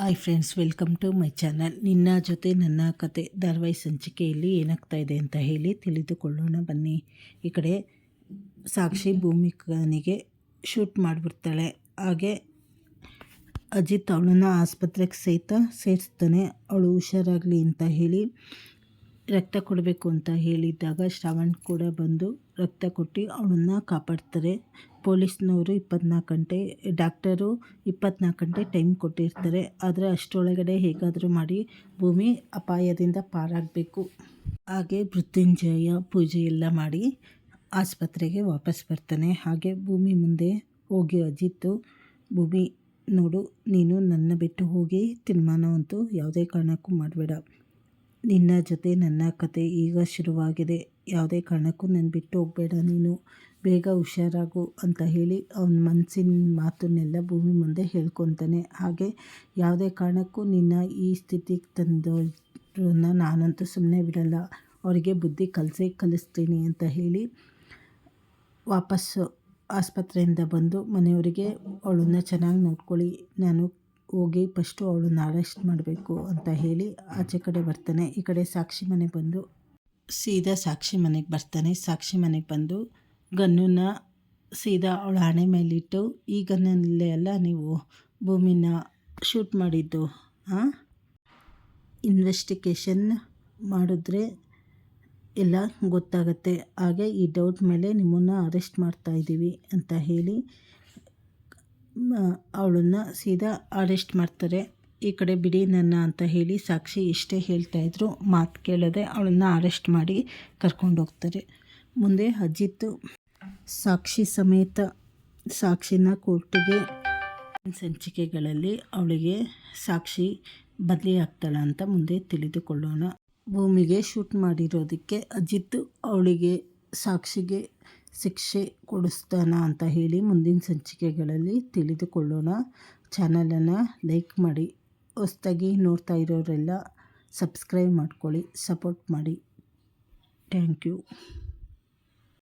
Hi friends welcome to my channel ನಿನ್ನ ಜೊತೆ ನನ್ನ ಕತೆ ಧಾರವಾಹಿ ಸಂಚಿಕೆಯಲ್ಲಿ ಏನಾಗ್ತಾ ಇದೆ ಅಂತ ಹೇಳಿ ತಿಳಿದುಕೊಳ್ಳೋಣ. ಬನ್ನಿ, ಈ ಕಡೆ ಸಾಕ್ಷಿ ಭೂಮಿಕನಿಗೆ ಶೂಟ್ ಮಾಡಿಬಿಡ್ತಾಳೆ. ಹಾಗೆ ಅಜಿತ್ ಅವಳನ್ನು ಆಸ್ಪತ್ರೆಗೆ ಸಹಿತ ಸೇರಿಸ್ತಾನೆ. ಅವಳು ಹುಷಾರಾಗಲಿ ಅಂತ ಹೇಳಿ ರಕ್ತ ಕೊಡಬೇಕು ಅಂತ ಹೇಳಿದ್ದಾಗ ಶ್ರವಣ್ ಕೂಡ ಬಂದು ರಕ್ತ ಕೊಟ್ಟು ಅವಳನ್ನ ಕಾಪಾಡ್ತಾರೆ. ಪೊಲೀಸ್ನವರು ಇಪ್ಪತ್ನಾಲ್ಕು ಗಂಟೆ, ಡಾಕ್ಟರು ಇಪ್ಪತ್ನಾಲ್ಕು ಗಂಟೆ ಟೈಮ್ ಕೊಟ್ಟಿರ್ತಾರೆ. ಆದರೆ ಅಷ್ಟರೊಳಗಡೆ ಹೇಗಾದರೂ ಮಾಡಿ ಭೂಮಿ ಅಪಾಯದಿಂದ ಪಾರಾಗಬೇಕು. ಹಾಗೆ ಮೃತ್ಯುಂಜಯ ಪೂಜೆ ಎಲ್ಲ ಮಾಡಿ ಆಸ್ಪತ್ರೆಗೆ ವಾಪಸ್ ಬರ್ತಾನೆ. ಹಾಗೆ ಭೂಮಿ ಮುಂದೆ ಹೋಗಿ ಅಜಿತ್ತು, ಭೂಮಿ ನೋಡು, ನೀನು ನನ್ನ ಬಿಟ್ಟು ಹೋಗಿ ತೀರ್ಮಾನವಂತೂ ಯಾವುದೇ ಕಾರಣಕ್ಕೂ ಮಾಡಬೇಡ. ನಿನ್ನ ಜೊತೆ ನನ್ನ ಕತೆ ಈಗ ಶುರುವಾಗಿದೆ. ಯಾವುದೇ ಕಾರಣಕ್ಕೂ ನಾನು ಬಿಟ್ಟು ಹೋಗಬೇಡ ನೀನು. ಬೇಗ ಹುಷಾರಾಗು ಅಂತ ಹೇಳಿ ಅವನ ಮನಸ್ಸಿನ ಮಾತನ್ನೆಲ್ಲ ಭೂಮಿ ಮುಂದೆ ಹೇಳ್ಕೊತಾನೆ. ಹಾಗೆ ಯಾವುದೇ ಕಾರಣಕ್ಕೂ ನಿನ್ನ ಈ ಸ್ಥಿತಿಗೆ ತಂದೋರನ್ನ ನಾನಂತೂ ಸುಮ್ಮನೆ ಬಿಡಲ್ಲ. ಅವರಿಗೆ ಬುದ್ಧಿ ಕಲಿಸೇ ಕಲಿಸ್ತೀನಿ ಅಂತ ಹೇಳಿ ವಾಪಸ್ಸು ಆಸ್ಪತ್ರೆಯಿಂದ ಬಂದು ಮನೆಯವರಿಗೆ ಅವಳನ್ನ ಚೆನ್ನಾಗಿ ನೋಡ್ಕೊಳ್ಳಿ. ನಾನು ಹೋಗಿ ಫಸ್ಟು ಅವಳನ್ನ ಅರೆಸ್ಟ್ ಮಾಡಬೇಕು ಅಂತ ಹೇಳಿ ಆಚೆ ಕಡೆ ಬರ್ತಾನೆ. ಈ ಕಡೆ ಸಾಕ್ಷಿ ಮನೆ ಬಂದು ಸೀದಾ ಸಾಕ್ಷಿ ಮನೆಗೆ ಬರ್ತಾನೆ. ಸಾಕ್ಷಿ ಮನೆಗೆ ಬಂದು ಗನ್ನನ್ನ ಸೀದಾ ಅವಳ ಹಣೆ ಮೇಲಿಟ್ಟು, ಈ ಗನ್ನಲ್ಲೇ ಅಲ್ಲ, ನೀವು ಭೂಮಿನ ಶೂಟ್ ಮಾಡಿದ್ದು ಹಾಂ ಇನ್ವೆಸ್ಟಿಗೇಷನ್ ಮಾಡಿದ್ರೆ ಎಲ್ಲ ಗೊತ್ತಾಗತ್ತೆ. ಹಾಗೆ ಈ ಡೌಟ್ ಮೇಲೆ ನಿಮ್ಮನ್ನು ಅರೆಸ್ಟ್ ಮಾಡ್ತಾ ಇದ್ದೀವಿ ಅಂತ ಹೇಳಿ ಅವಳನ್ನ ಸೀದಾ ಅರೆಸ್ಟ್ ಮಾಡ್ತಾರೆ. ಈ ಕಡೆ ಬಿಡಿ ನನ್ನ ಅಂತ ಹೇಳಿ ಸಾಕ್ಷಿ ಇಷ್ಟೇ ಹೇಳ್ತಾಯಿದ್ರು ಮಾತು ಕೇಳದೆ ಅವಳನ್ನ ಅರೆಸ್ಟ್ ಮಾಡಿ ಕರ್ಕೊಂಡು ಹೋಗ್ತಾರೆ. ಮುಂದೆ ಅಜಿತ್ ಸಾಕ್ಷಿ ಸಮೇತ ಸಾಕ್ಷಿನ ಕೋರ್ಟಿಗೆ ಸಂಚಿಕೆಗಳಲ್ಲಿ ಅವಳಿಗೆ ಸಾಕ್ಷಿ ಬದಲಿ ಆಗ್ತಾಳೆ ಅಂತ ಮುಂದೆ ತಿಳಿದುಕೊಳ್ಳೋಣ. ಭೂಮಿಗೆ ಶೂಟ್ ಮಾಡಿರೋದಕ್ಕೆ ಅಜಿತ್ ಅವಳಿಗೆ ಸಾಕ್ಷಿಗೆ ಶಿಕ್ಷೆ ಕೊಡಿಸ್ತಾನ ಅಂತ ಹೇಳಿ ಮುಂದಿನ ಸಂಚಿಕೆಗಳಲ್ಲಿ ತಿಳಿದುಕೊಳ್ಳೋಣ. ಚಾನಲನ್ನು ಲೈಕ್ ಮಾಡಿ, ಹೊಸ್ದಾಗಿ ನೋಡ್ತಾ ಇರೋರೆಲ್ಲ ಸಬ್ಸ್ಕ್ರೈಬ್ ಮಾಡ್ಕೊಳ್ಳಿ, ಸಪೋರ್ಟ್ ಮಾಡಿ. Thank you.